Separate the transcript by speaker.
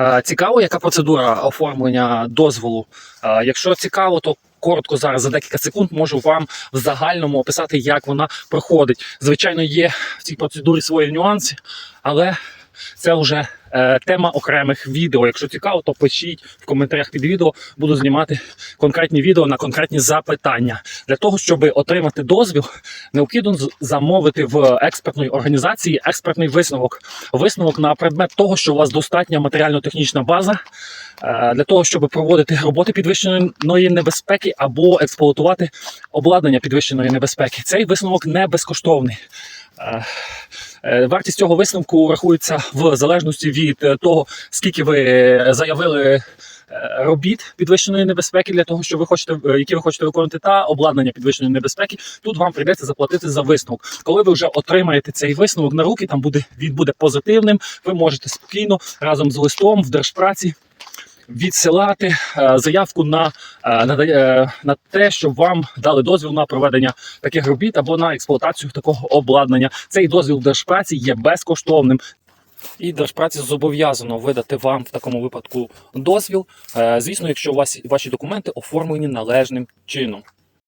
Speaker 1: Е, Цікаво, яка процедура оформлення дозволу. Е, Якщо цікаво, то коротко зараз за декілька секунд можу вам в загальному описати, як вона проходить. Звичайно, є в цій процедурі свої нюанси, але це вже е, тема окремих відео. Якщо цікаво, то пишіть в коментарях під відео. Буду знімати конкретні відео на конкретні запитання. Для того, щоб отримати дозвіл, необхідно замовити в експертної організації експертний висновок. Висновок на предмет того, що у вас достатня матеріально-технічна база е, для того, щоб проводити роботи підвищеної небезпеки або експлуатувати обладнання підвищеної небезпеки. Цей висновок не безкоштовний. Е, Вартість цього висновку рахується в залежності від е, того, скільки ви е, заявили е, робіт підвищеної небезпеки для того, що ви хочете, е, які ви хочете виконати, та обладнання підвищеної небезпеки. Тут вам прийдеться заплатити за висновок. Коли ви вже отримаєте цей висновок на руки, там буде він буде позитивним. Ви можете спокійно разом з листом в держпраці. Відсилати е, заявку на, е, на, е, на те, щоб вам дали дозвіл на проведення таких робіт або на експлуатацію такого обладнання. Цей дозвіл держпраці є безкоштовним. І держпраці зобов'язано видати вам в такому випадку дозвіл. Звісно, якщо вас ваші документи оформлені належним чином.